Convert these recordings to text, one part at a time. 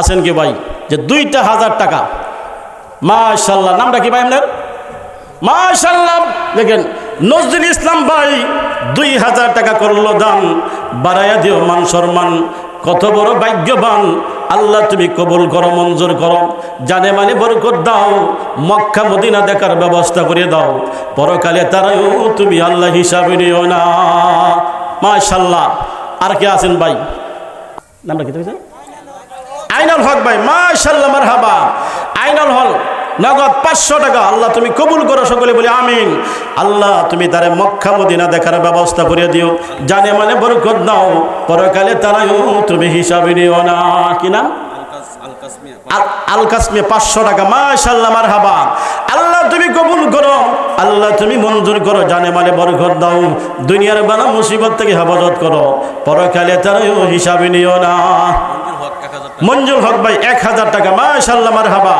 আছেন কি ভাই? যে দুইটা হাজার টাকা। মাশাল্লাহ, নামটা কি ভাই আপনার? মাশাল্লাহ, দেখেন, নজরুল ইসলাম ভাই দুই হাজার টাকা করল দান। বাড়াইয়া দিও, মান সম্মান। কত বড় ভাগ্যবান। আল্লাহ তুমি কবুল করো, মঞ্জুর করো। জানে মানে বরকত দাও। মক্কা, মদিনা দেখার ব্যবস্থা করে দাও। পরকালে তারাও তুমি আল্লাহ হিসাবে নিও না। মাশাল্লাহ, আর কে আছেন ভাই? নামটা কি আইনাল হক ভাই মাশাল্লাহ মারহাবা। আইনাল হল, নগদ পাঁচশো টাকা। আল্লাহ, তুমি কবুল করো সকলে, বলি আমিন। আল্লাহ, তুমি তারে মক্কা, মদিনা দেখার ব্যবস্থা করে দিও। জানে মানে বরকত দাও। পরকালে তারাও তুমি হিসাবে নিও না। কি নাম? আল- আল কাসমে পাঁচশো টাকা। মাশাল্লাহ মার আল্লাহ, তুমি কবুল করো। আল্লাহ, তুমি মঞ্জুর করো। জানে মানে বরকত দাও। দুনিয়ার বানা মুসিবত থেকে হেফাজত করো। পরকালে তারাও হিসাবে নিও না। মঞ্জুর হক ভাই, এক হাজার টাকা। মাশাল্লাহ মার হাবা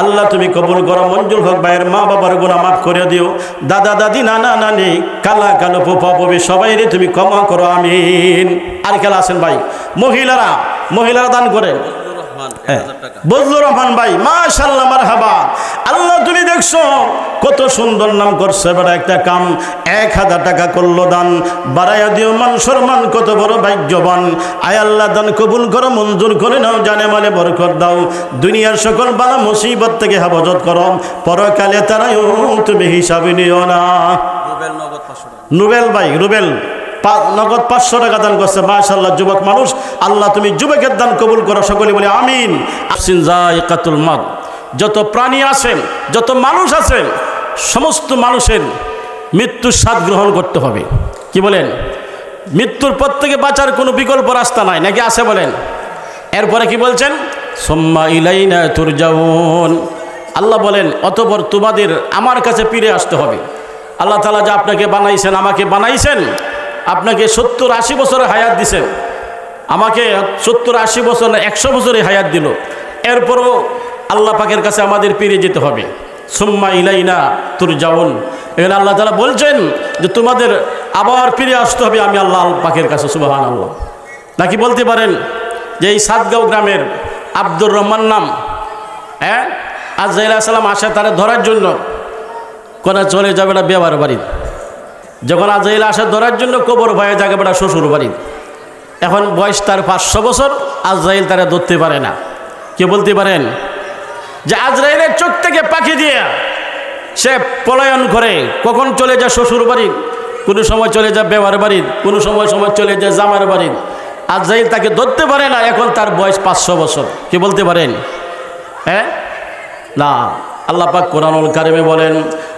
আল্লাহ, তুমি কবুল করো। মঞ্জুল হক ভাইয়ের মা বাবার গুণা মাফ করে দিও। দাদা, দাদি, নানা, নানি, কালা, কালো পোপা পবি সবাই রে তুমি ক্ষমা করো, আমিন। আর খেলা আছেন ভাই, মহিলারা মহিলারা দান করেন। বজলুর রহমান ভাই মাশাল্লাহ মারহাবা। আল্লাহ তুমি দেখছ কত সুন্দর নাম করছে বেটা একটা কাম। এক হাজার টাকা করল দান। বাড়াইয়া দিও মান সম্মান কত বড় ভাগ্যবান। আয় আল্লাহ দান কবুল করো মঞ্জুর করে নাও জানে মানে বরকত দাও। দুনিয়ার সকল বালা মুসিবত থেকে হেফাজত করো। পরকালে তারাও তুমি হিসাবে নিও না। রুবেল ভাই রুবেল। নগদ পাঁচশো টাকা দান করছে। মাশাল্লাহ যুবক মানুষ, আল্লাহ তুমি যুবকের দান কবুল করো, সকলে বলে আমিন। আফসিন জায়কাতুল মাদ যত প্রাণী আছেন যত মানুষ আছেন সমস্ত মানুষের মৃত্যুর স্বাদ গ্রহণ করতে হবে। কি বলেন? মৃত্যুর পর থেকে বাঁচার কোনো বিকল্প রাস্তা নাই, নাকি আছে বলেন? এরপরে কি বলছেন? সোম্মা ইলাইনা তুরজাউন। আল্লাহ বলেন, অতপর তোমাদের আমার কাছে ফিরে আসতে হবে। আল্লাহ তালা যা আপনাকে বানাইছেন, আমাকে বানাইছেন আপনাকে সত্তর আশি বছরের হায়াত দিছেন আমাকে সত্তর আশি বছর একশো বছরে হায়াত দিল। এরপরও আল্লাহ পাকের কাছে আমাদের পেরিয়ে যেতে হবে। সুম্মা ইলাইনা তুর যাউন এখানে আল্লাহ তালা বলছেন যে, তোমাদের আবার ফিরে আসতে হবে আমি আল্লাহ পাকের কাছে সুবাহান আল্লাহ নাকি বলতে পারেন যে, এই সাতগাঁও গ্রামের আব্দুর রহমান নাম হ্যাঁ? আজাইলা সালাম আসে তারা ধরার জন্য। কোনা চলে যাবে না বেবার বাড়ি যখন আজাইল আসে ধরার জন্য কবর ভয়ে জাগে বেটা শ্বশুর বাড়ি এখন বয়স তার পাঁচশো বছর, আজরাইল তারা ধরতে পারে না। কে বলতে পারেন? যে আজরাইলের চোখ থেকে পাখি দিয়ে সে পলায়ন করে, কখন চলে যায় শ্বশুর বাড়ি কোনো সময় চলে যায় বেবার বাড়ি কোনো সময় সময় চলে যায় জামার বাড়ি আজরাইল তাকে ধরতে পারে না, এখন তার বয়স পাঁচশো বছর। কে বলতে পারেন? হ্যাঁ? না, আল্লাহ পাক কোরআনুল কারিমে বলেন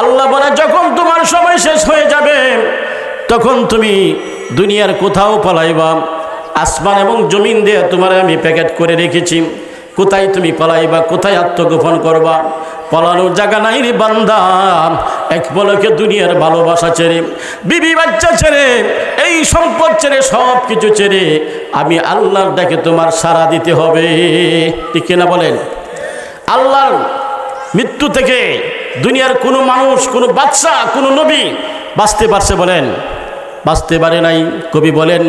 আল্লাহ বলে, যখন তোমার সময় শেষ হয়ে যাবে, তখন তুমি দুনিয়ার কোথাও পালাইবা। আসমান এবং জমিন দিয়ে তোমার আমি প্যাকেট করে রেখেছি। কোথায় তুমি পালাইবা, কোথায় আত্মগোপন করবা? পলানোর জায়গা নাই রে বান্দা। এক পলকে দুনিয়ার ভালোবাসা ছেড়ে, বিবি বাচ্চা ছেড়ে, এই সম্পদ ছেড়ে সব কিছু ছেড়ে আমি আল্লাহর ডাকে তোমার সারা দিতে হবে। ঠিক কিনা বলেন? আল্লাহর মৃত্যু থেকে দুনিয়ার কোনো মানুষ, কোনো বাচ্চা কোনো নবী বাঁচতে পারছে বলেন। বাঁচতে পারে নাই, কবি বলেন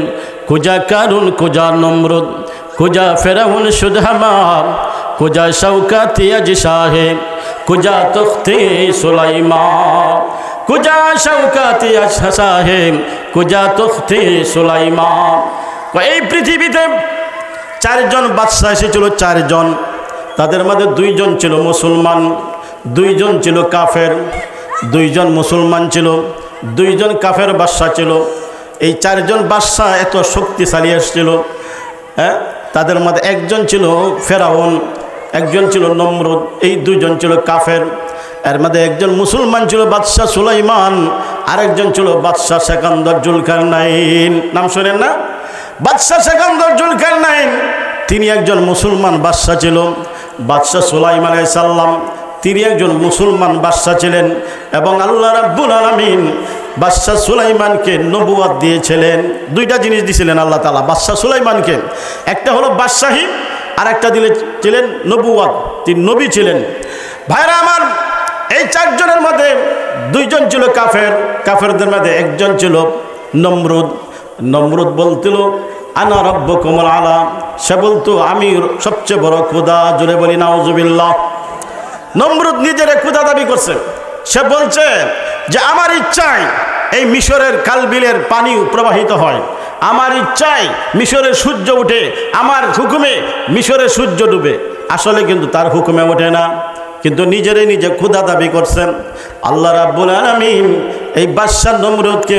কুজা কারুন কুজা নমরুদ কুজা ফেরাউন সুধামা কুজা শৌকাতি আজ সাহেব কুজা তখতে সুলাইমা কুজা শৌকাতি আজ সাহেব কুজা তখতে সুলাইমা এই পৃথিবীতে চারজন বাদশাহ এসেছিল, চারজন। তাদের মধ্যে দুইজন ছিল মুসলমান। দুইজন ছিল কাফের, দুইজন মুসলমান ছিল, দুইজন কাফের বাদশাহ ছিল। এই চারজন বাদশাহ এত শক্তিশালী এসেছিল হ্যাঁ? তাদের মধ্যে একজন ছিল ফেরাউন, একজন ছিল নমরুদ, এই দুইজন ছিল কাফের। এর মধ্যে একজন মুসলমান ছিল বাদশাহ সুলাইমান, আরেকজন ছিল বাদশাহ সেকান্দর জুলকার নাইন। নাম শোনেন না? বাদশাহ সেকান্দর জুলকার নাইন। তিনি একজন মুসলমান বাদশাহ ছিল বাদশাহ সুলাইম আলাইসাল্লাম তিনি একজন মুসলমান বাদশাহ ছিলেন এবং আল্লাহ রাব্বুল আলমিন বাদশাহ সুলাইমানকে নবুয়াদ দিয়েছিলেন। দুইটা জিনিস দিয়েছিলেন আল্লাহ তালা বাদশাহ সুলাইমানকে। একটা হলো বাদশাহী আর একটা দিলে ছিলেন নবুয়াদ তিনি নবী ছিলেন। ভাইরা আমার, এই চারজনের মধ্যে দুইজন ছিল কাফের, কাফেরদের মধ্যে একজন ছিল নমরুদ। নমরুদ বলছিল আনা রব্ব কোমল আলা সে বলতো, আমি সবচেয়ে বড় খুদা জুড়ে বলি, নাউজুবিল্লাহ নমরুদ নিজের ক্ষুদা দাবি করছে। সে বলছে যে, আমার ইচ্ছায় এই মিশরের কালবিলের পানি প্রবাহিত হয়। আমার ইচ্ছায় মিশরের সূর্য উঠে, আমার হুকুমে মিশরের সূর্য ডুবে। আসলে কিন্তু তার হুকুমে ওঠে না, কিন্তু নিজেরে নিজে ক্ষুদা দাবি করছেন আল্লাহ রাব্বুল আলামিন এই বাদশাহ নমরুদকে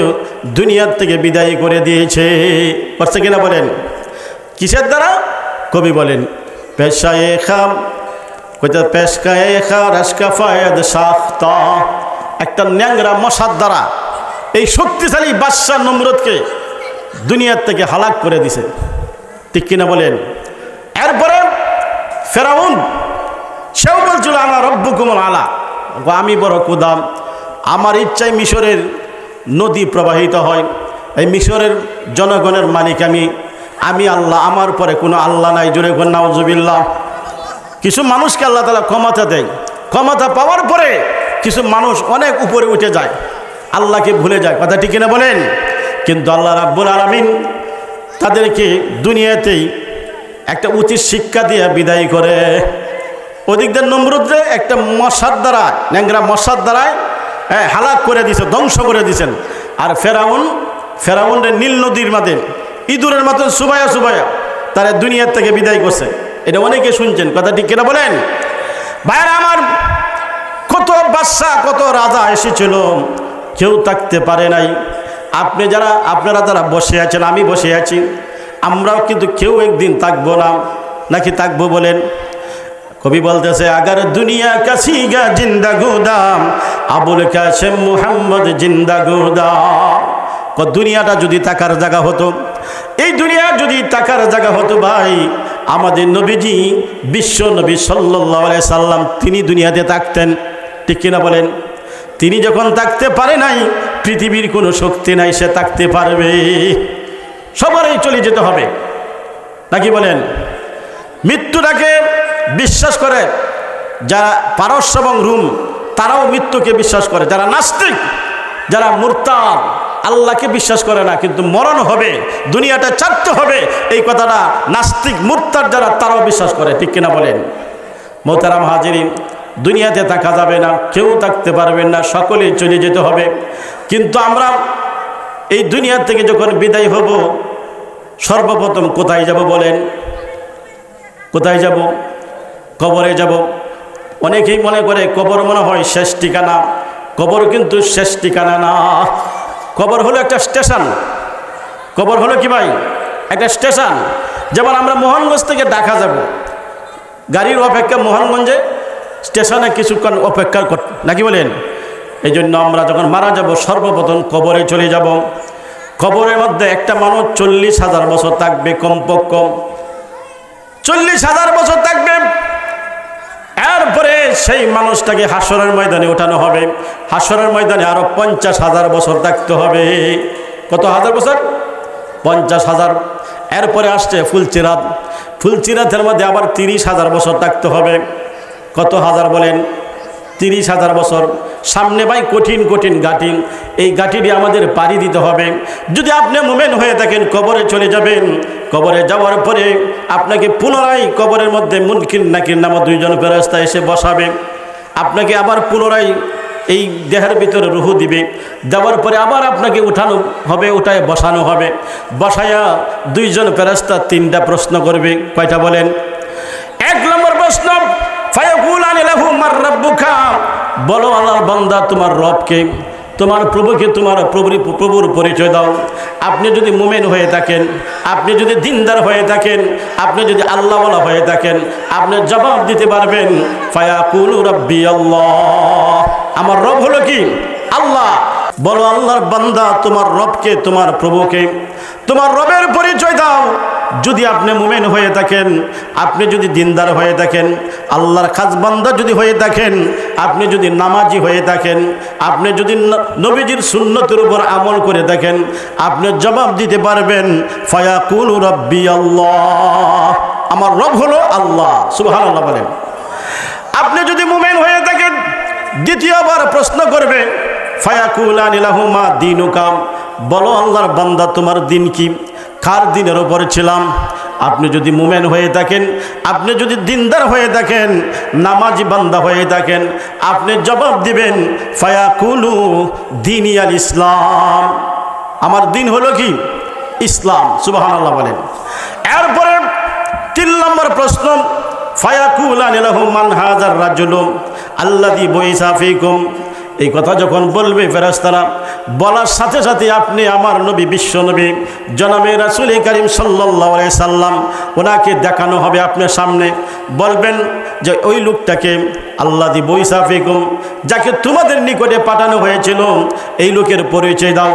দুনিয়ার থেকে বিদায় করে দিয়েছে। করছে কিনা বলেন? কিসের দ্বারা? কবি বলেন, পেশায় খাম কইতে পেশকায় সাখতা একটা ন্যাংরা মশার দ্বারা এই শক্তিশালী বাদশাহ নমরুদকে দুনিয়ার থেকে হালাক করে দিছে। ঠিক কিনা বলেন? এরপরে ফেরাউন, সেও বলছিল আমার রব্বু কুমল আলা আমি বড় কুদাম। আমার ইচ্ছায় মিশরের নদী প্রবাহিত হয়। এই মিশরের জনগণের মালিক আমি। আমি আল্লাহ, আমার পরে কোনো আল্লাহ নাই। কোন নাউজুবিল্লাহ। কিছু মানুষকে আল্লাহ তালা ক্ষমতা দেয়। ক্ষমতা পাওয়ার পরে কিছু মানুষ অনেক উপরে উঠে যায়। আল্লাহকে ভুলে যায়। কথা ঠিক কিনা বলেন? কিন্তু আল্লাহ রাব্বুল আলমিন তাদেরকে দুনিয়াতেই একটা উচিত শিক্ষা দিয়ে বিদায় করে। ওদিকদের নমরুদ্রে একটা মশার দ্বারা, ন্যাংরা মশার দ্বারায় হ্যাঁ হালাক করে দিছে, ধ্বংস করে দিছেন। আর ফেরাউন, ফেরাউনের নীল নদীর মাঝে ইঁদুরের মতন সুবায়া সুবায়া তারা দুনিয়ার থেকে বিদায় করছে। এটা অনেকে শুনছেন, কথা ঠিক কিনা বলেন? ভাইরা আমার, কত বাদশা, কত রাজা এসেছিল, কেউ থাকতে পারে নাই। আপনি যারা, আপনারা যারা বসে আছেন, আমি বসে আছি। আমরাও কিন্তু কেউ একদিন থাকব না। নাকি থাকব বলেন? কবি বলতেছে, আগার দুনিয়া কাসিগা জিন্দা গোদাম, আবুল কাসেম মুহাম্মদ জিন্দা গোদাম। দুনিয়াটা যদি টাকার জায়গা হতো, এই দুনিয়া যদি টাকার জায়গা হতো ভাই আমাদের নবীজি, বিশ্ব নবী সাল্লাহ সাল্লাম, তিনি দুনিয়াতে থাকতেন। ঠিক কিনা বলেন? তিনি যখন থাকতে পারে নাই, পৃথিবীর কোনো শক্তি নাই, সে থাকতে পারবে। সবারই চলে যেতে হবে। নাকি বলেন? মৃত্যুটাকে বিশ্বাস করে যারা পারস্য এবং রুম, তারাও মৃত্যুকে বিশ্বাস করে। যারা নাস্তিক, যারা মুরতাদ আল্লাহকে বিশ্বাস করে না, কিন্তু মরণ হবে, দুনিয়াটা চারতে হবে, এই কথাটা নাস্তিক মুরতার যারা, তারাও বিশ্বাস করে, ঠিক কিনা বলেন? মোতারাম হাজিরিন, দুনিয়াতে থাকা যাবে না, কেউ থাকতে পারবেন না, সকলেই চলে যেতে হবে। কিন্তু আমরা এই দুনিয়া থেকে যখন বিদায় হব, সর্বপ্রথম কোথায় যাব বলেন? কোথায় যাব? কবরে যাব। অনেকেই মনে করে কবর মনে হয় শেষ ঠিকানা, কবর কিন্তু শেষ ঠিকানা না। কবর হলো একটা স্টেশন। কবর হলো কি ভাই? একটা স্টেশন। যেমন আমরা মোহনগঞ্জ থেকে ঢাকা যাব। গাড়ির অপেক্ষা মোহনগঞ্জে স্টেশনে কিছুক্ষণ অপেক্ষা কর নাকি বলেন? এই জন্য আমরা যখন মারা যাব, সর্বপ্রথম কবরে চলে যাব। কবরের মধ্যে একটা মানুষ চল্লিশ হাজার বছর থাকবে কম কমপক্ষ চল্লিশ হাজার বছর থাকবে সেই মানুষটাকে হাসরের ময়দানে ওঠানো হবে। হাসরের ময়দানে আরও পঞ্চাশ হাজার বছর থাকতে হবে। কত হাজার বছর? পঞ্চাশ হাজার। এরপরে আসছে ফুলচিরাত ফুলচিরাতের মধ্যে আবার তিরিশ হাজার বছর থাকতে হবে। কত হাজার বলেন? তিরিশ হাজার বছর। সামনে ভাই কঠিন কঠিন গাঠিন এই গাঠিটি আমাদের পাড়ি দিতে হবে। যদি আপনি মোমেন হয়ে থাকেন, কবরে চলে যাবেন। কবরে যাওয়ার পরে আপনাকে পুনরায় কবরের মধ্যে মুনকির নাকির নামা দুইজন ফেরস্তা এসে বসাবে। আপনাকে আবার পুনরায় এই দেহের ভিতরে রুহু দিবে। দেওয়ার পরে আবার আপনাকে উঠানো হবে, উঠায় বসানো হবে। বসায়া দুইজন ফেরস্তা তিনটা প্রশ্ন করবে। কয়টা বলেন? এক নম্বর প্রশ্ন বলো আল্লাহর বান্দা, তোমার রবকে, তোমার প্রভুকে, তোমার প্রভুর প্রভুর পরিচয় দাও। আপনি যদি মুমেন হয়ে থাকেন, আপনি যদি দিনদার হয়ে থাকেন, আপনি যদি আল্লাহওয়ালা হয়ে থাকেন, আপনি জবাব দিতে পারবেন, ফায়াকুল রব্বি আল্লাহ। আমার রব হলো কি? আল্লাহ। বলো, আল্লাহর বান্দা, তোমার রবকে, তোমার প্রভুকে, তোমার রবের পরিচয় দাও। যদি আপনি মুমেন হয়ে থাকেন, আপনি যদি দিনদার হয়ে থাকেন, আল্লাহর খাস বান্দা যদি হয়ে থাকেন, আপনি যদি নামাজি হয়ে থাকেন, আপনি যদি নবীজির সুন্নতের উপর আমল করে থাকেন, আপনি জবাব দিতে পারবেন, ফায়াকুল রব্বি আল্লাহ। আমার রব হলো আল্লাহ সুবহান আল্লাহ বলেন। আপনি যদি মুমেন হয়ে থাকেন, দ্বিতীয়বার প্রশ্ন করবে ফায়াকুলান ইলাহুমা দিনুকাম বলো, আল্লাহর বান্দা, তোমার দিন কি? কার দিনের ওপর ছিলাম? আপনি যদি মুমেন হয়ে থাকেন, আপনি যদি দিনদার হয়ে থাকেন, নামাজি বান্দা হয়ে থাকেন, আপনি জবাব দিবেন, ফায়াকুলু দিনিয়াল ইসলাম। আমার দিন হলো কি? ইসলাম সুবাহান আল্লাহ বলেন। এরপরে তিন নম্বর প্রশ্ন, ফায়াকুলান ইলাহু মান হাজার রাজুলুম আল্লাদি বৈসাফিকুম এই কথা যখন বলবে ফেরাস্তারা বলার সাথে সাথে আপনি আমার নবী, বিশ্ব নবী, জনাবে রাসুল করিম সাল্লাহ সাল্লাম, ওনাকে দেখানো হবে আপনার সামনে। বলবেন যে, ওই লোকটাকে আল্লাহ দি বৈসাফিকুম যাকে তোমাদের নিকটে পাঠানো হয়েছিল, এই লোকের পরিচয় দাও।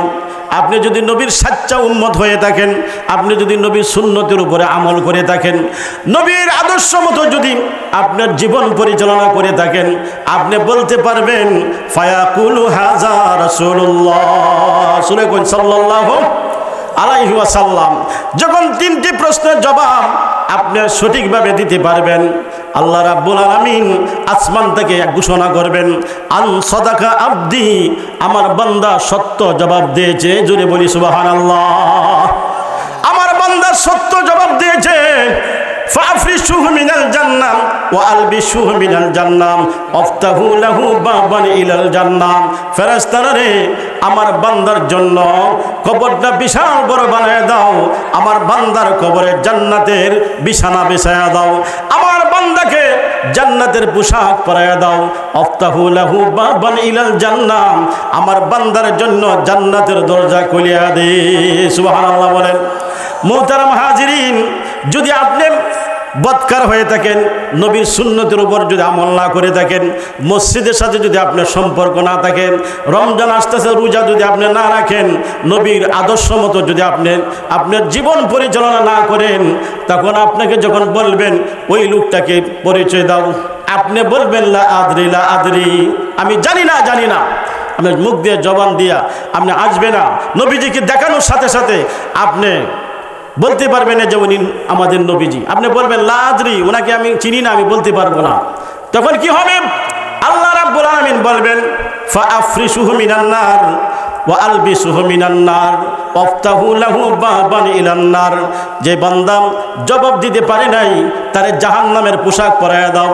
আপনি যদি নবীর সাচ্চা উন্মত হয়ে থাকেন, আপনি যদি নবীর সুন্নতের উপরে আমল করে থাকেন, নবীর আদর্শ মতো যদি আপনার জীবন পরিচালনা করে থাকেন, আপনি বলতে পারবেন, ফায়াকুল হাজার রাসূলুল্লাহ। শুনে কোন সাল্লাল্লাহু আলাইহি যখন তিনটি প্রশ্নের জবাব আপনি সঠিকভাবে দিতে পারবেন আল্লাহ রাব্বুল আলামিন আসমান থেকে এক ঘোষণা করবেন আন সদাকা আব্দি আমার বান্দা সত্য জবাব দিয়েছে জুড়ে বলি সুবহানাল্লাহ। আমার বান্দা সত্য জবাব দিয়েছে লাহু রে, আমার বান্দার জন্য কবরটা বিশাল বড় বানায় দাও। আমার বান্দার কবরে জান্নাতের বিছানা বিছায়া দাও। আমার বান্দাকে জান্নাতের পোশাক পরায়া দাও। আফতাহু লাহু বাবান ইলাল জান্নাম, আমার বান্দার জন্য জান্নাতের দরজা খুলিয়া দে। সুবহানাল্লাহ বলেন। মোহতারাম হাজিরিন, যদি আপনি বৎকার হয়ে থাকেন, নবীর সুন্নতের উপর যদি আমল না করে থাকেন, মসজিদের সাথে যদি আপনার সম্পর্ক না থাকেন রমজান আসতেছে, রোজা যদি আপনি না রাখেন, নবীর আদর্শ মতো যদি আপনি, আপনার জীবন পরিচালনা না করেন, তখন আপনাকে যখন বলবেন, ওই লোকটাকে পরিচয় দাও। আপনি বলবেন, লা আদরি লা আদরি। আমি জানি না জানি না। আপনার মুখ দিয়ে জবান দিয়া, আপনি আসবে না। নবীজিকে দেখানোর সাথে সাথে আপনি বলতে পারবেন না যে উনি আমাদের নবীজি। আপনি বলবেন লাদরি ওনাকে আমি চিনি না, আমি বলতে পারব না। তখন কি হবে? আল্লাহ রাব্বুল আলামিন বলবেন ফা আফরিসুহু মিনান নার ওয়া আলবিসুহু মিনান নার লাহু বাবান ইলান নার। যে বান্দা জবাব দিতে পারে নাই, তারে জাহান্নামের পোশাক পরাইয়া দাও।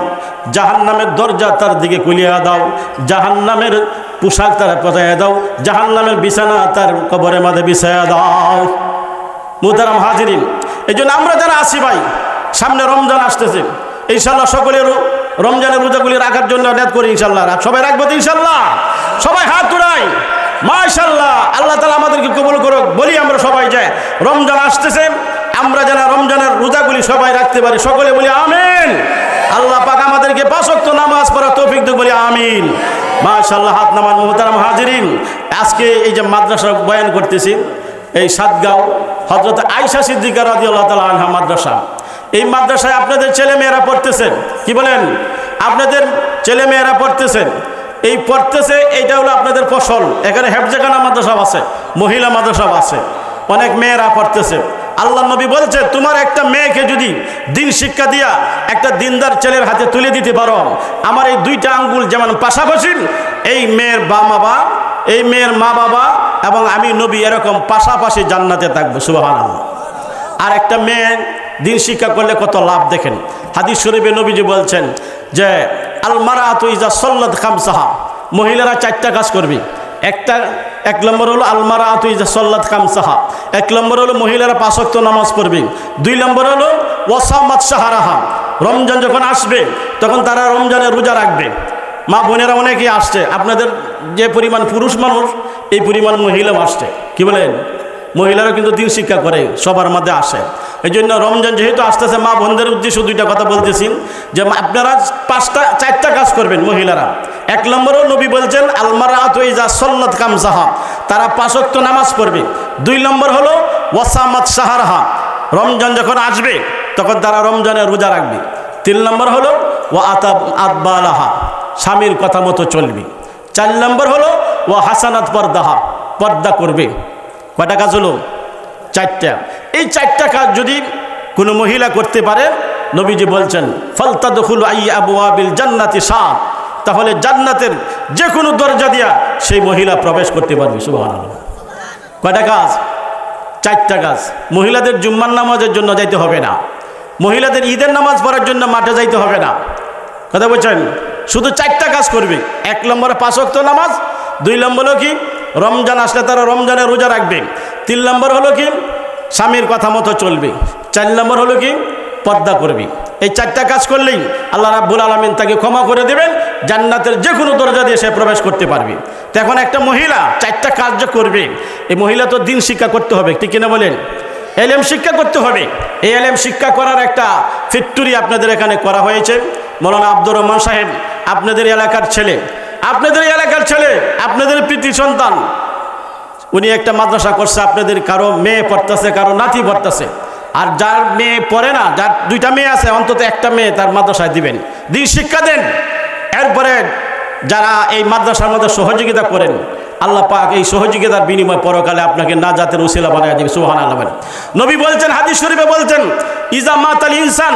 জাহান্নামের দরজা তার দিকে খুলিয়া দাও। জাহান্নামের পোশাক তারা পচাইয়া দাও। জাহান্নামের বিছানা তার কবরের মাঝে বিছাইয়া দাও। মুহতারাম হাজিরিন। এই জন্য আমরা যারা আসি ভাই, সামনে রমজান আসতেছে। ইনশাল্লাহ সকলের রমজানের রোজাগুলি রাখার জন্য নেত করি ইনশাল্লাহ। সবাই রাখব তো ইনশাল্লাহ? সবাই হাত তুড়াই মাশাল্লাহ, আল্লাহ তালা আমাদেরকে কবুল করুক, বলি আমরা সবাই যাই রমজান আসতেছে, আমরা যেন রমজানের রোজাগুলি সবাই রাখতে পারি, সকলে বলি আমিন। আল্লাহ পাক আমাদেরকে পাঁচক্ত নামাজ পড়া তৌফিক দেখ বলি আমিন। মাশাল্লাহ, হাত নামান মোহতারাম হাজিরিন। আজকে এই যে মাদ্রাসা বয়ান করতেছি এই সাতগাঁও হজরত আয়সা সিদ্দিকা রাজি আল্লাহ তালা আনহা মাদ্রাসা। এই মাদ্রাসায় আপনাদের ছেলে মেয়েরা পড়তেছেন। কি বলেন? আপনাদের ছেলে মেয়েরা পড়তেছেন। এই পড়তেছে, এইটা হলো আপনাদের ফসল। এখানে হেফজাখানা মাদ্রাসা আছে, মহিলা মাদ্রাসা আছে। অনেক মেয়েরা পড়তেছে। আল্লাহ নবী বলছে, তোমার একটা মেয়েকে যদি দিন শিক্ষা দিয়া একটা দিনদার ছেলের হাতে তুলে দিতে পারো, আমার এই দুইটা আঙ্গুল যেমন পাশাপাশি, এই মেয়ের বা বাবা এই মেয়ের মা বাবা এবং আমি নবী এরকম পাশাপাশি জান্নাতে থাকব সুবাহান আর একটা মেয়ে দিন শিক্ষা করলে কত লাভ দেখেন। হাদিস শরীফে নবীজি বলছেন যে আলমারা তো ইজা সল্লত খামসাহা। মহিলারা চারটা কাজ করবি। একটা, এক নম্বর হলো আলমারা আতু ইজা সল্লাত খামসাহা। এক নম্বর হলো মহিলারা পাঁচক্ত নামাজ পড়বে। দুই নম্বর হলো ওয়াসামাত সাহারাহা রমজান যখন আসবে, তখন তারা রমজানের রোজা রাখবে। মা বোনেরা অনেকেই আসছে। আপনাদের যে পরিমাণ পুরুষ মানুষ এই পরিমাণ মহিলাও আসছে। কি বলেন? মহিলারা কিন্তু দিন শিক্ষা করে, সবার মধ্যে আসে। এই জন্য রমজান যেহেতু আসতেছে, মা বোনদের উদ্দেশ্যে দুইটা কথা বলতেছি। যে আপনারা পাঁচটা, চারটা কাজ করবেন মহিলারা। এক নম্বরও নবী বলছেন আলমারা আতইজা সল্লত কামসাহা। তারা পাঁচক্ত নামাজ পড়বে। দুই নম্বর হলো, ওয়াসামাত সাহারাহা রমজান যখন আসবে, তখন তারা রমজানের রোজা রাখবে। তিন নম্বর হলো ও আতাব আতবালাহা স্বামীর কথা মতো চলবে। চার নম্বর হলো ও হাসানাত পর্দাহা, পর্দা করবে। কয়টা কাজ হলো? চারটা। এই চারটা কাজ যদি কোনো মহিলা করতে পারে, নবীজি বলছেন ফলতা দখুল আই আবু আবিল জান্নাতি শাহ তাহলে জান্নাতের যে কোনো দরজা দিয়া সেই মহিলা প্রবেশ করতে পারবে সুবাহ কয়টা কাজ? চারটা কাজ। মহিলাদের জুম্মার নামাজের জন্য যাইতে হবে না। মহিলাদের ঈদের নামাজ পড়ার জন্য মাঠে যাইতে হবে না। কথা বলছেন? শুধু চারটা কাজ করবে। এক নম্বরে পাঁচ অক্ত নামাজ, দুই নম্বর হলো কি, রমজান আসলে তারা রমজানের রোজা রাখবে। তিন নম্বর হলো কি, স্বামীর কথা মতো চলবে। চার নম্বর হলো কি, পর্দা করবে। এই চারটা কাজ করলেই আল্লাহ রাব্বুল আলমিন তাকে ক্ষমা করে দেবেন, জান্নাতের যে কোনো দরজা দিয়ে সে প্রবেশ করতে পারবে। তো এখন একটা মহিলা চারটা কাজ যে করবে, এই মহিলা তো দিন শিক্ষা করতে হবে, ঠিক কিনা বলেন? এলএম শিক্ষা করতে হবে। এই এলএম শিক্ষা করার একটা ফ্যাক্টরি আপনাদের এখানে করা হয়েছে। মৌলানা আব্দুর রহমান সাহেব আপনাদের এলাকার ছেলে, আপনাদের এলাকার ছেলে, আপনাদের প্রীতি সন্তান। উনি একটা মাদ্রাসা করছে, আপনাদের কারও মেয়ে পড়তেছে, কারও নাতি পড়তেছে। আর যার মেয়ে পড়ে না, যার দুইটা মেয়ে আছে, অন্তত একটা মেয়ে তার মাদ্রাসায় দিবেন। দিন শিক্ষা দেন। এরপরে যারা এই মাদ্রাসার মধ্যে সহযোগিতা করেন, আল্লাহ পাক এই সহযোগিতার বিনিময় পরকালে আপনাকে না জাতের উসিলা বানায় দেবে সুহান বলেন। নবী বলছেন, হাদিস শরীফে বলছেন, ইজা মাতাল ইনসান,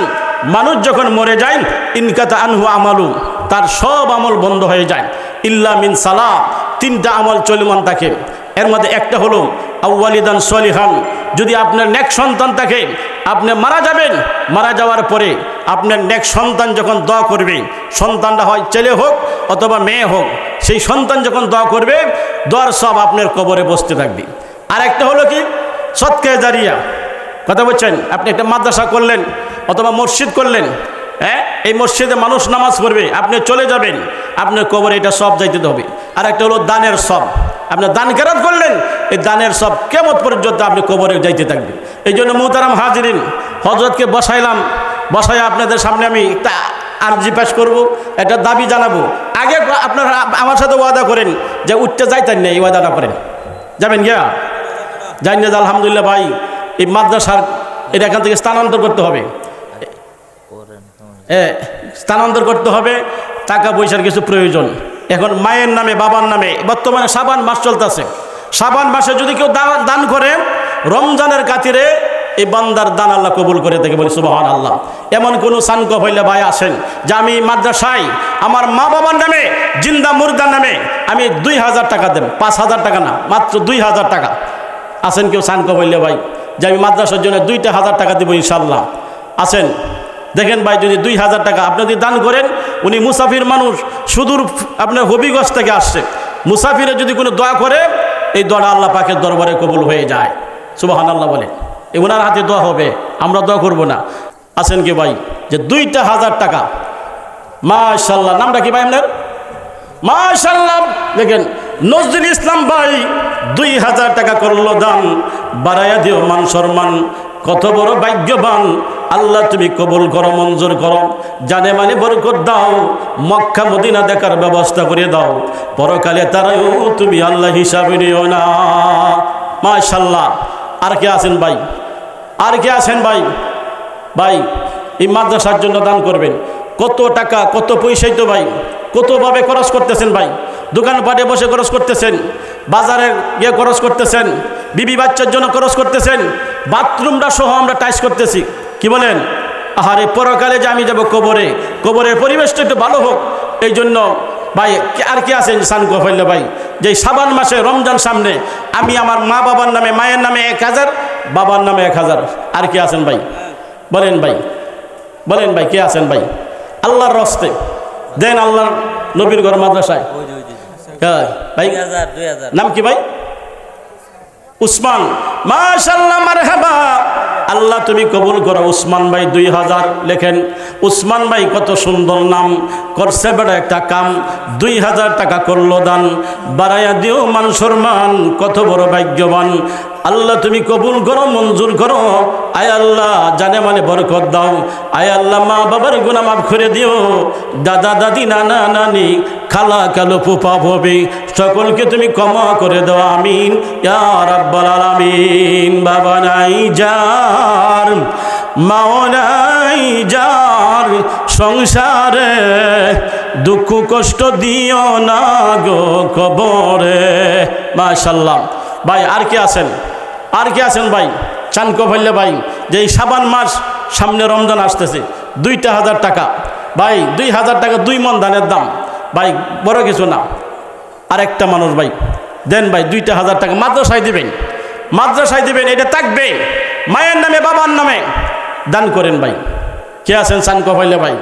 মানুষ যখন মরে যায় ইনকাতা আনহু আমালু তার সব আমল বন্ধ হয়ে যায়। ইল্লা মিন সালাহ তিনটা আমল চলমান থাকে। এর মধ্যে একটা হলো আউ্বালিদান সলিহান, যদি আপনার নেক সন্তান থাকে, আপনি মারা যাবেন। মারা যাওয়ার পরে আপনার নেক সন্তান যখন দোয়া করবে, সন্তানটা হয় ছেলে হোক অথবা মেয়ে হোক, সেই সন্তান যখন দোয়া করবে, দোয়ার সব আপনার কবরে বসতে থাকবে। আর একটা হলো কি? সৎকে দাঁড়িয়া কথা বলছেন, আপনি একটা মাদ্রাসা করলেন অথবা মসজিদ করলেন হ্যাঁ? এই মসজিদে মানুষ নামাজ পড়বে, আপনি চলে যাবেন আপনার কবরে এটা সব যাইতে হবে। আর একটা হলো দানের সব। আপনি দান কেরাত করলেন, এই দানের সব কেমন পর্যন্ত আপনি কবরে যাইতে থাকবেন। এই জন্য মোহতারাম হাজিরিন, হজরতকে বসাইলাম বসাই আপনাদের সামনে আমি একটা আর্জি পেশ করব, একটা দাবি জানাব। আগে আপনারা আমার সাথে ওয়াদা করেন যে উঠতে যাইতেন না, এই ওয়াদাটা করেন। যাবেন গিয়া? জানি না আলহামদুলিল্লাহ ভাই, এই মাদ্রাসার এটা এখান থেকে স্থানান্তর করতে হবে। স্থানান্তর করতে হবে, টাকা পয়সার কিছু প্রয়োজন। এখন মায়ের নামে, বাবার নামে, বর্তমানে সাবান মাস চলতেছে। সাবান মাসে যদি কেউ দান করে, রমজানের কাতিরে এই বান্দার দান আল্লাহ কবুল করে থেকে বলি সুবাহান আল্লাহ এমন কোনো সানক হইলে ভাই আসেন, যে আমি মাদ্রাসায় আমার মা বাবার নামে, জিন্দা মুর্দার নামে, আমি দুই হাজার টাকা দেব, পাঁচ হাজার টাকা না, মাত্র দুই হাজার টাকা। আসেন কেউ সানক হইলে ভাই, যে আমি মাদ্রাসার জন্য দুইটা হাজার টাকা দেবো ইনশাল্লাহ। আসেন দেখেন ভাই, যদি দুই হাজার টাকা আপনি যদি দান করেন, উনি মুসাফির মানুষ, সুদূর আপনার হবিগঞ্জ থেকে আসছে। মুসাফিরে যদি কোনো দোয়া করে, এই দোয়াটা আল্লাহ পাকের দরবারে কবুল হয়ে যায়। সুবাহান আল্লাহ বলে। এ ওনার হাতে দোয়া হবে, আমরা দোয়া করব না। আছেন কি ভাই? যে দুইটা হাজার টাকা। মাশাল্লাহ নামটা কি ভাই আপনার? মাশাল্লাহ দেখেন, নজরুল ইসলাম ভাই দুই হাজার টাকা করল দান, বাড়াইয়া দিও মান সম্মান। কত বড় ভাগ্যবান। আল্লাহ তুমি কবুল করো, মঞ্জুর করো। জানে মানে বরকত দাও। মক্কা, মদিনা দেখার ব্যবস্থা করে দাও। পরকালে তারাও তুমি আল্লাহ হিসাবে নিও না। মাশাল্লাহ আর কে আছেন ভাই? আর কে আছেন ভাই? ভাই, এই মাদ্রাসার জন্য দান করবেন। কত টাকা, কত পয়সাই তো ভাই। কতভাবে খরচ করতেছেন ভাই? দোকানপাটে বসে খরচ করতেছেন। বাজারে গিয়ে খরচ করতেছেন, বিবি বাচ্চার জন্য খরচ করতেছেন, বাথরুমটা সহ আমরা টাইস করতেছি। কি বলেন? আহারে, পরকালে যে আমি যাব কবরে, কবরের পরিবেশটা একটু ভালো হোক। এই জন্য ভাই আর কি আছেন সান কফাইলে ভাই? যে সাবান মাসে রমজান সামনে, আমি আমার মা বাবার নামে, মায়ের নামে এক হাজার, বাবার নামে এক হাজার। আর কি আছেন ভাই? বলেন ভাই। বলেন ভাই, কে আছেন ভাই? আল্লাহর রস্তে। দেন আল্লাহর নবীর ঘর মাদ্রাসায়। ভাই। দুই হাজার নাম কি ভাই? উসমান। মাশাল্লাহ মারহাবা। আল্লাহ তুমি কবুল করো। উসমান ভাই দুই হাজার লেখেন উসমান ভাই কত সুন্দর নাম করছে বেড়া একটা কাম দুই হাজার টাকা করল দান বাড়াইয়া দিও মান কত বড় ভাগ্যবান। আল্লাহ তুমি কবুল করো, মঞ্জুর করো। আয় আল্লাহ, জানে মানে বরকত দাও। আয় আল্লাহ, মা বাবার গুণা মাফ করে দিও। দাদা, দাদি, নানা, নানি, খালা, কালো ফুপা ভবি, সকলকে তুমি ক্ষমা করে দাও। আমিন। ইয়া রাব্বাল আলামিন। বাবা নাই যার, মাও নাই যার। সংসারে দুঃখ, কষ্ট দিও না গো কবরে। মাশাল্লাহ ভাই, আর কে আছেন? আর কে আছেন ভাই? চানকো ফেললে ভাই, যে এই সাবান মাস সামনে রমজান আসতেছে, দুইটা হাজার টাকা। ভাই, দুই হাজার টাকা দুই মন ধানের দাম। ভাই, বড় কিছু না। আর একটা মানুষ ভাই, দেন ভাই, দুইটা হাজার টাকা মাদ্রাসায় দিবেন। মাদ্রাসায় দিবেন, এটা থাকবে। মায়ের নামে, বাবার নামে। দান করেন ভাই। কে আছেন চানকো ফেললে ভাই?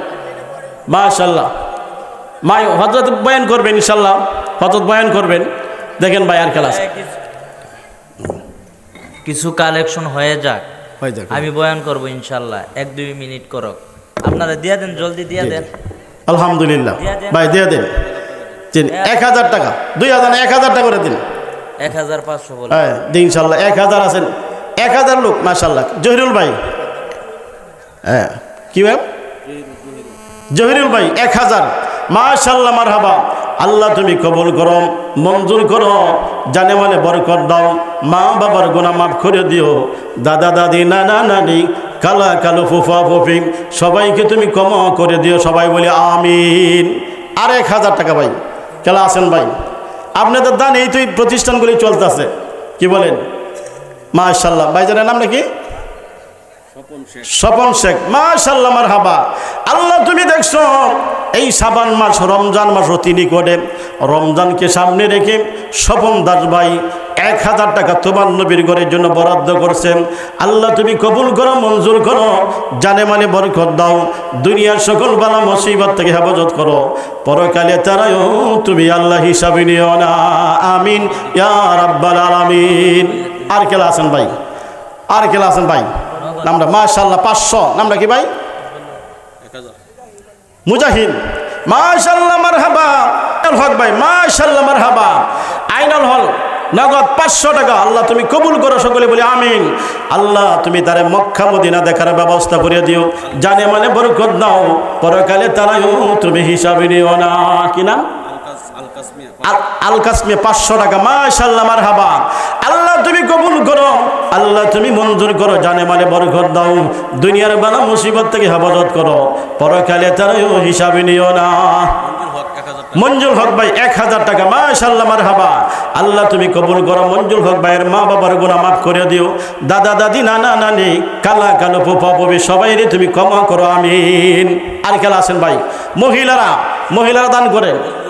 মাশাল্লাহ মাই হজরত বয়ান করবেন ইনশাল্লাহ হজরত বয়ান করবেন। দেখেন ভাই, আর খেলা আছে। কিছু কালেকশন হয়ে যাক। হয়ে যাক আমি বয়ান করব ইনশাল্লাহ এক দুই মিনিট করক। আপনারা দিয়ে দেন জলদি দিয়ে দেন। আলহামদুলিল্লাহ। ভাই দিয়ে দিন। দিন এক হাজার টাকা। দুই হাজার এক হাজার টাকা করে দিন। এক হাজার পাঁচশো হ্যাঁ দিন ইনশাল্লাহ এক হাজার আছেন। এক হাজার লোক মাশাল্লাহ। জহিরুল ভাই। হ্যাঁ কি ভাই জহিরুল ভাই এক হাজার। মাশাল্লাহ মার হাবা আল্লাহ তুমি কবল করো, মঞ্জুর করো, জানে মানে বরকত দাও, মা বাবার গোনা মাফ করে দিও। দাদা, দাদি, নানা, নানি, কালা, কালো, ফুফা, ফুফি, সবাইকে তুমি ক্ষমা করে দিও, সবাই বলে আমিন। আর এক হাজার টাকা ভাই, খেলা আছেন ভাই? আপনাদের দান এই তো প্রতিষ্ঠানগুলি চলতেছে, কি বলেন? মাশাল্লাহ ভাইজানের নামটা কি স্বপন শেখ মাশাল্লাহ মার হাবা আল্লাহ, তুমি দেখছ, এই সাবান মাস, রমজান মাস অতি নিকটে। রমজানকে সামনে রেখে স্বপন দাস ভাই এক হাজার টাকা তোমার নবীর ঘরের জন্য বরাদ্দ করছেন আল্লাহ, তুমি কবুল করো, মঞ্জুর করো, জানে মানে বরকত দাও। দুনিয়ার সকল বালা মুসিবত থেকে হেফাজত করো। পরকালে তারাও তুমি আল্লাহ হিসাবে নিও না। আমিন আর কেলা আছেন ভাই? আর কেলা আছেন ভাই? নামটা মাশাল্লাহ পাঁচশো। নামটা কি ভাই? মুজাহিদ। মাশাল্লাহ মারহাবা। আইনাল হক ভাই মাশাল্লাহ মারহাবা। আইনাল হল, নগদ পাঁচশো টাকা। আল্লাহ তুমি কবুল করো সকলে বলি আমিন। আল্লাহ তুমি তারে মক্কা মদিনা দেখার ব্যবস্থা করে দিও। জানে মানে বরকত দাও। পরকালে তারাও তুমি হিসাবে নিও না। কি নাম? আল- পাঁচশো টাকা মাশাল্লাহ মার হাবা আল্লাহ তুমি কবুল করো। আল্লাহ তুমি মঞ্জুর করো। জানে মানে বরকত দাও। দুনিয়ার বালা মুসিবত থেকে হেফাজত করো। পরকালে তারাও হিসাবে নিও না। মঞ্জুর হক ভাই এক হাজার টাকা মাশাল্লাহ মার হাবা আল্লাহ তুমি কবুল করো। মঞ্জুর হক ভাইয়ের মা বাবার গুণা মাফ করে দিও। দাদা দাদি নানা নানি কালা কালো ফুফা ফুফি সবাই রে তুমি ক্ষমা করো আমিন। আর খেলা আছেন ভাই মহিলারা মহিলারা দান করেন।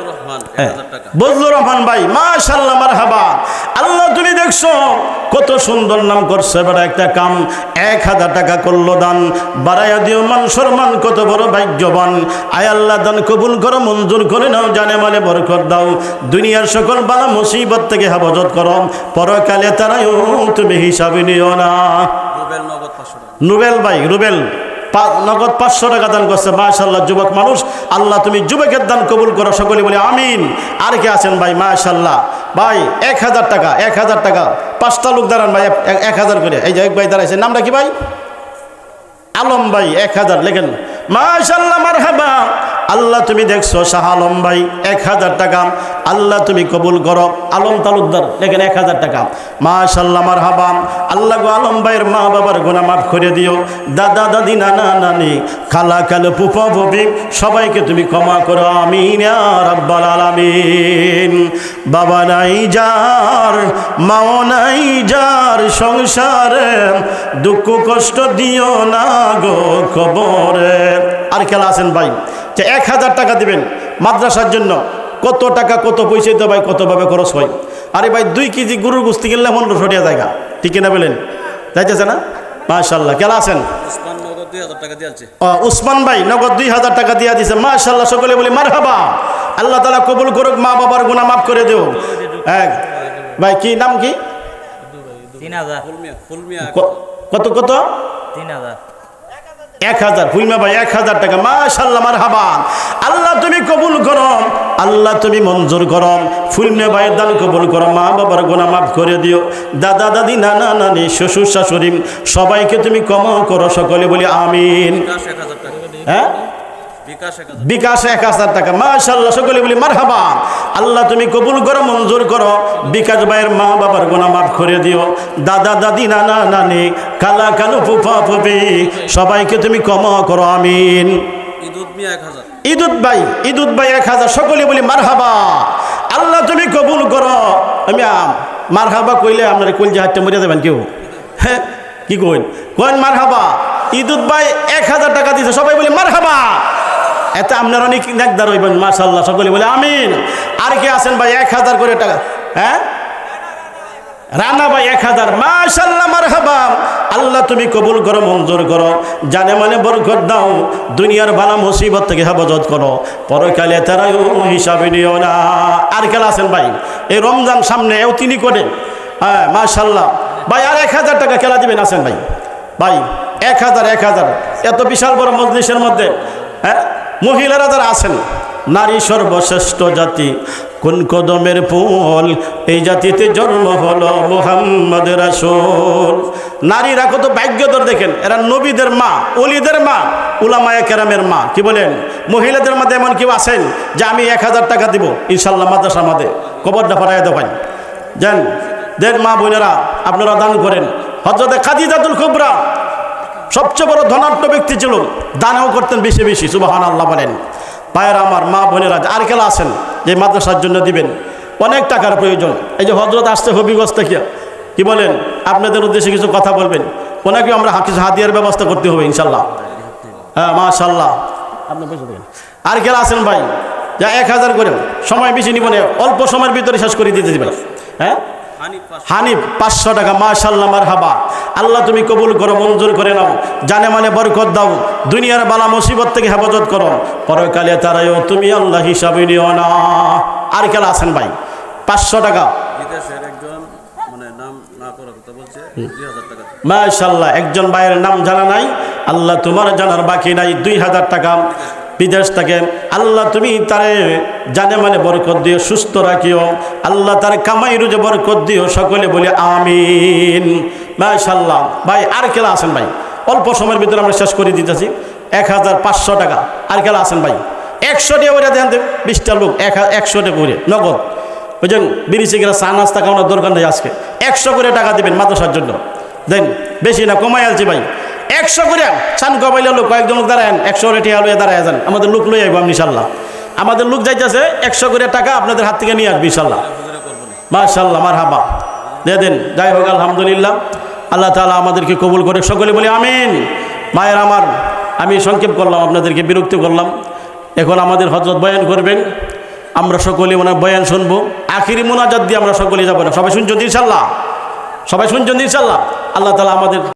বজলুর রহমান ভাই মাশাল্লাহ মারহাবা। আল্লাহ তুমি দেখছ কত সুন্দর নাম করছে বেটা একটা কাম। এক হাজার টাকা করল দান। বাড়াইয়া দিও মান সম্মান কত বড় ভাগ্যবান। আয় আল্লাহ দান কবুল করো মঞ্জুর করে নাও জানে মানে বরকত দাও। দুনিয়ার সকল বালা মুসিবত থেকে হেফাজত করো। পরকালে তারাও তুমি হিসাবে নিও না। রুবেল ভাই রুবেল। নগদ পাঁচশো টাকা দান করছে। মাশাল্লাহ যুবক মানুষ, আল্লাহ তুমি যুবকের দান কবুল করো, সকলে বলে আমিন। আর কে আছেন ভাই? মাশাল্লাহ ভাই, এক হাজার টাকা, এক হাজার টাকা। পাঁচটা লোক দাঁড়ান ভাই, এক- হাজার করে। এই যে এক ভাই দাঁড়াইছে, নামটা কি ভাই? আলম ভাই, এক হাজার, লেখেন। মাশাল্লাহ মারহাবা। আল্লাহ তুমি দেখছ, শাহ আলম ভাই, এক হাজার টাকা। আল্লাহ তুমি কবুল করো। আলম তালুকদার লেখেন এক হাজার টাকা। মাশাল্লাহ মারহাবা। আল্লাহ গো আলম ভাইয়ের মা বাবার গোনা মাফ করে দিও। দাদা, দাদি, নানা, নানি, খালা, কালো পুপা ভবি সবাইকে তুমি ক্ষমা করো। আমিন রাব্বাল আলামিন। বাবা নাই যার, মাও নাই যার সংসারে, দুঃখ কষ্ট দিও না গো খবরে। আর খেলা আছেন ভাই? যে এক হাজার টাকা দিবেন মাদ্রাসার জন্য কত টাকা কত পয়সা দিতে ভাই কতভাবে খরচ হয়। আরে ভাই দুই কেজি গরুর গুস্তি কিনলে পনেরোশো টাকা জায়গা। ঠিক না বলেন? যাইতেছে না? মাশাল্লাহ খেলা আছেন? উসমান ভাই নগদ দুই হাজার টাকা দিয়া দিছে। মাশাল্লাহ সকলে বলি মার হাবা আল্লাহ তালা কবুল করুক মা বাবার গুণা মাফ করে দেও এক ভাই কি নাম কি কত কত? তিন হাজার। এক হাজার হুইমা ভাই এক হাজার টাকা মাশাল্লাহ মার হাবা আল্লাহ তুমি কবুল করো আল্লাহ তুমি মঞ্জুর করো। ফুলমে ভাই দান কবুল করো মা বাবার গোনা মাফ করে দিও। দাদা দাদি নানা নানি শ্বশুর শাশুড়ি সবাইকে তুমি কম করো সকলে বলি আমিন। হ্যাঁ? বিকাশ এক হাজার টাকা। মাশাল্লাহ সকলে বলি মারহাবা। আল্লাহ তুমি কবুল করো মঞ্জুর করো। বিকাশ ভাইয়ের মা বাবার গোনা মাফ করে দিও। দাদা দাদি নানা নানি কালা কালু ফুফা ফুফি সবাইকে তুমি ক্ষমা করো আমিন। ইদুত ভাই ইদুত ভাই এক হাজার। সকলে বলি মারহাবা। আল্লাহ তুমি কবুল করো। আমি মারহাবা কইলে আপনার কইল যে হাতটা মরিয়া দেবেন কেউ? হ্যাঁ কি কইন কইন মারহাবা। ইদুত ভাই এক হাজার টাকা দিছে। সবাই বলি মারহাবা। এতে আপনার অনেক নেকদার হইবেন মাশাল্লাহ সকলে বলে আমিন। আর কে আছেন ভাই? এক হাজার করে টাকা। হ্যাঁ? রানা ভাই, এক হাজার। মাশাল্লাহ মারহাবা। আল্লাহ তুমি কবুল করো, মঞ্জুর করো। জানে মানে বরকত দাও। দুনিয়ার বালা মুসিবত থেকে হেফাজত করো। পরকালে তারা হিসাবে নিও না। আর কেলা আছেন ভাই? এই রমজান সামনে, এও তিনি করেন। হ্যাঁ মাশাল্লাহ ভাই, আর এক হাজার টাকা খেলা দিবেন আছেন ভাই? ভাই, এক হাজার এক হাজার। এত বিশাল বড় মজলিসের মধ্যে হ্যাঁ? মহিলারা যারা আছেন, নারী সর্বশ্রেষ্ঠ জাতি, কোন কদমের ফুল এই জাতিতে জন্ম হলো মোহাম্মদ রাসূল। নারীরা কত ভাগ্যদর দেখেন, এরা নবীদের মা অলিদের মা, উলামায়া কেরামের মা, কি বলেন? মহিলাদের মধ্যে এমন কেউ আছেন যে আমি এক হাজার টাকা দিব, ইনশাল্লাহ মাদ্রাসার মধ্যে কবরটা ফরাই দেবেন দেন দেন মা বোনেরা, আপনারা দান করেন। হজরতে খাদিজাতুল কুবরা সবচেয়ে বড় ধনাঢ্য ব্যক্তি ছিল দানও করতেন বেশি বেশি সুবাহান আল্লাহ বলেন। পায়ের আমার মা বোনেরা আর খেলা আছেন যে মাদ্রাসার জন্য দিবেন অনেক টাকার প্রয়োজন। এই যে হজরত আসতে হবিগঞ্জ থেকে কি বলেন আপনাদের উদ্দেশ্যে কিছু কথা বলবেন? ওনাকে আমরা কিছু হাতিয়ার ব্যবস্থা করতে হবে ইনশাল্লাহ হ্যাঁ মাশাল্লাহ আপনি পয়সা দেবেন। আর কেলা আছেন ভাই? যা এক হাজার করে সময় বেশি নিব না অল্প সময়ের ভিতরে শেষ করে দিতে দিবেন। হ্যাঁ? হানিফ পাঁচশো টাকা মাশাল্লাহ মার হাবা আল্লাহ তুমি কবুল করো মঞ্জুর করে নাও। জানে মানে বরকত দাও। দুনিয়ার বালা মুসিবত থেকে হেফাজত করো। পরকালে তারাইও তুমি আল্লাহ হিসাবে নিও না। আর খেলা আছেন ভাই? পাঁচশো টাকা। একজন মানে টাকা। মাশাল্লাহ একজন ভাইয়ের নাম জানা নাই। আল্লাহ তোমার জানার বাকি নাই। দুই হাজার টাকা বিদেশ থেকে আল্লাহ তুমি তারে জানে মানে বরকত দিও, সুস্থ রাখিও। আল্লাহ তার কামাই রুজে বরকত দিও, সকলে বলে আমিন। মাশাল্লাহ ভাই, আর খেলা আছেন ভাই? অল্প সময়ের ভিতরে আমরা শেষ করে দিতেছি। এক হাজার পাঁচশো টাকা। আর খেলা আছেন ভাই? একশো টাকা করে দেন বিশটা লোক, এক একশো টাকা করে নগদ। বুঝলেন বিড়ি, সিগারেট, চা, নাস্তা খাওয়ানোর দরকার নেই আজকে। একশো করে টাকা দিবেন মাদ্রাসার জন্য। দেন, বেশি না, কমাই আলছি ভাই। একশো করে। চান কমাইলে লোক, কয়েকজন লোক দাঁড়ায় একশো করে টিয়া লইয়া দাঁড়ায় যান। আমাদের লোক লই আইব ইনশাল্লাহ। আমাদের লোক যাইতেছে, একশো করে টাকা আপনাদের হাত থেকে নিয়ে আসবে ইনশাল্লাহ। মাশাল্লাহ মার হাবা দিয়ে দেন, যাই হোক, আলহামদুলিল্লাহ। আল্লাহ তালা আমাদেরকে কবুল করে সকলে বলি আমিন। মায়ের আমার, আমি সংক্ষেপ করলাম, আপনাদেরকে বিরক্ত করলাম। এখন আমাদের হজরত বয়ান করবেন। আমরা সকলে ওনার বয়ান শুনব। আখিরি মোনাজাত দিয়ে আমরা সকলে যাব না। সবাই শুনছেন ইনশাল্লাহ? সবাই শুনছেন ইনশাল্লাহ? আল্লাহ তালা আমাদের